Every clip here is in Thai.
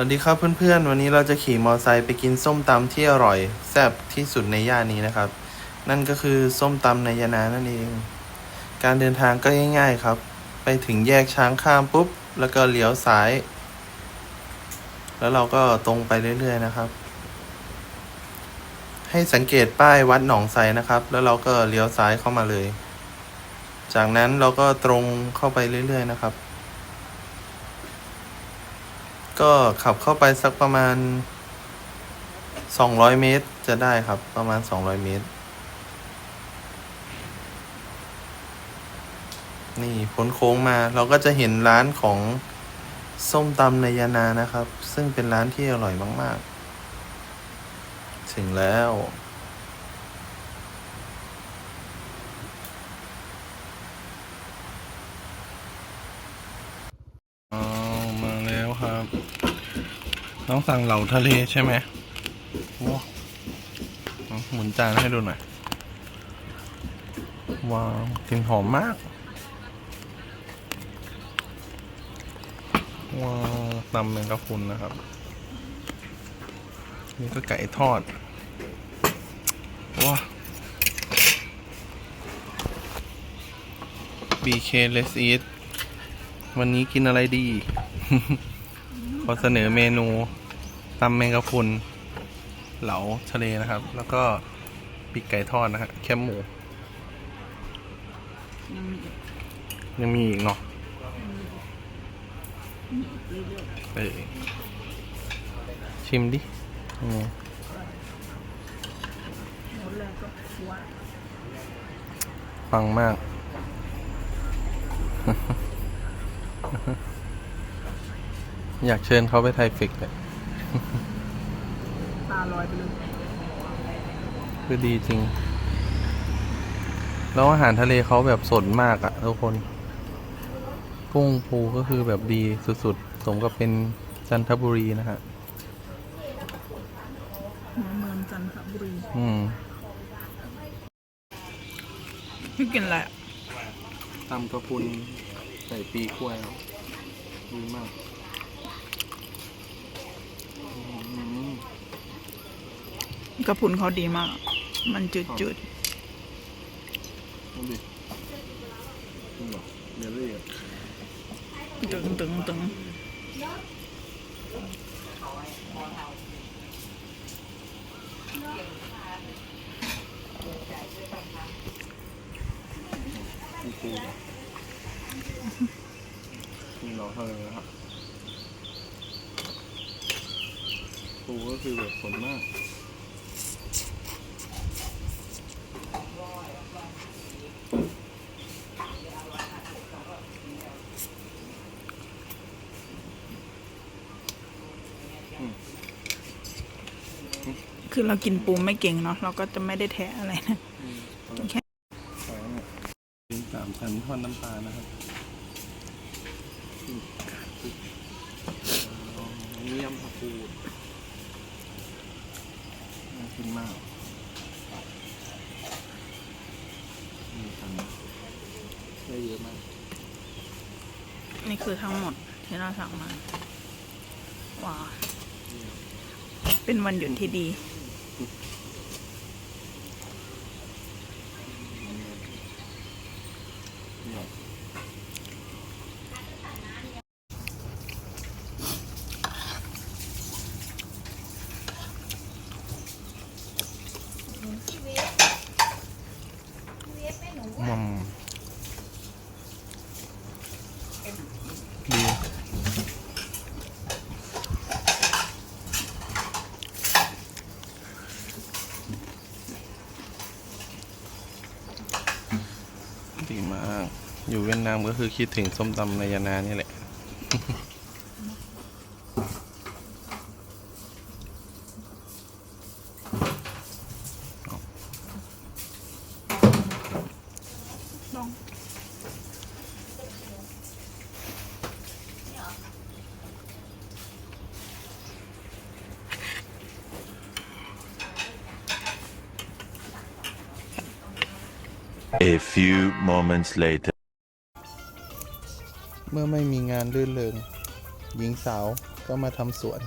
วัสดีครับเพื่อนๆ วันนี้เราจะขี่มอไซค์ไปกินส้มตำที่อร่อย แซ่บที่สุดในย่านนี้นะครับ นั่นก็คือส้มตำในยานานั่นเอง การเดินทางก็ง่าย ๆครับ ไปถึงแยกช้างข้ามปุ๊บ แล้วก็เลี้ยวซ้าย แล้วเราก็ตรงไปเรื่อยๆนะครับ ให้สังเกตป้ายวัดหนองไทรนะครับ แล้วเราก็เลี้ยวซ้ายเข้ามาเลย จากนั้นเราก็ตรงเข้าไปเรื่อยๆนะครับ ก็ขับเข้าไปสักประมาณ 200 เมตรจะได้ครับประมาณ 200 เมตร นี่พ้นโค้งมาเราก็จะเห็นร้านของส้มตำในยานานะครับ ซึ่งเป็นร้านที่อร่อยมาก ๆ ถึงแล้ว อ๋อ มาแล้วครับ น้องสั่งเหล่าทะเลใช่ไหมว้าวหมุนจานให้ดูหน่อย ว้าวกลิ่นหอมมาก ว้าวตำแมงกะพุนนะครับ นี่ก็ไก่ทอด ว้าว BK Let's Eat วันนี้กินอะไรดี ขอเสนอเมนู ตำแมงกะพรุนเหลาทะเลนะครับ แล้วก็ปีกไก่ทอดนะฮะแคบหมู ยังมีอีกเนาะเออชิมดิอืมฟังมาก อยากเชิญเขาไปไทยฟิกเลย ตาลอยไปเลยคือดีจริง แล้วอาหารทะเลเขาแบบสดมากอะทุกคน กุ้งปูก็คือแบบดีสุดๆ สมกับเป็นจันทบุรีนะฮะเมืองจันทบุรี อืมไม่กินอะไรอะตำกระพุนใส่ปีกล้วยดีมาก กระพุนเขาดีมาก มันจืดจืดดูดิเดี๋ยวเรียกๆตึงตึงตึงปูปูนี่เราเท่าเลยนะครับ ปูก็คือแบบสดมากคือเรากินปูไม่เก่งเนาะเราก็จะไม่ได้แทะอะไรนะแค่สองเป็นสามชั้นทอดน้ำปลานะครับอืมอ๋อนี่ยำผักกูด น่ากินมากนี่ทำได้เยอะมาก นี่คือทั้งหมดที่เราสั่งมา ว้าวเป็นวันหยุดที่ดี มัมดีดีมาก อยู่ เวียดนามก็คือคิดถึงส้มตำในยานานี่แหละ A few moments later. เมื่อไม่มีงานรื่นเริงหญิงสาวก็มาทำสวน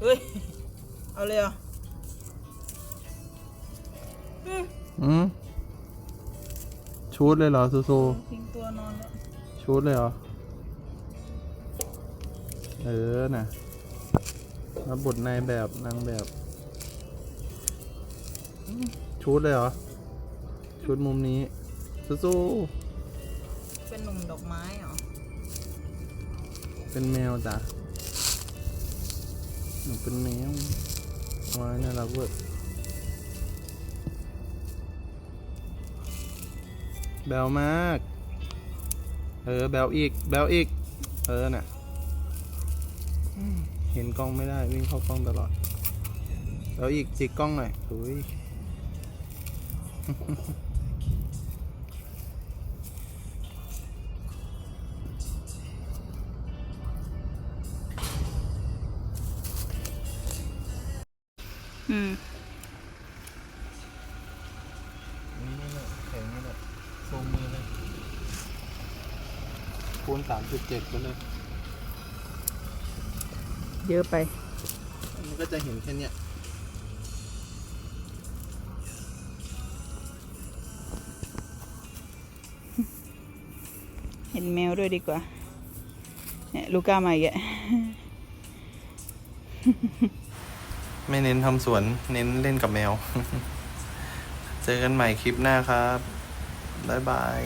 เฮ้ย เอาเลยเหรออืมอืมชูดเลยเหรอซูซูทิ้งตัวนอนแล้ว ชูดเลยเหรอ เออน่ะรับบทนายแบบนางแบบอืมชูดเลยเหรอ ชุดมุมนี้สู้เป็นหนุ่มดอกไม้เหรอ ๆเป็นแมวจ้ะ หนูเป็นแมวว้ายน่ารักเวอร์แบวมาก เออ แบวอีก แบวอีก เออ น่ะ เห็นกล้องไม่ได้ วิ่งเข้ากล้องตลอดแล้วอีกจิกกล้องหน่อยโอ้ย อืมนี่เลยแข็งนี่เลยซูมมือเลยคูณสามจุดเจ็ดไปเลยเยอะไป มันก็จะเห็นแค่เนี้ยเห็นแมวด้วยดีกว่า เนี่ย ลูก้ามาอีกแล้ว ไม่เน้นทำสวน เน้นเล่นกับแมว เจอกันใหม่คลิปหน้าครับ บ๊ายบาย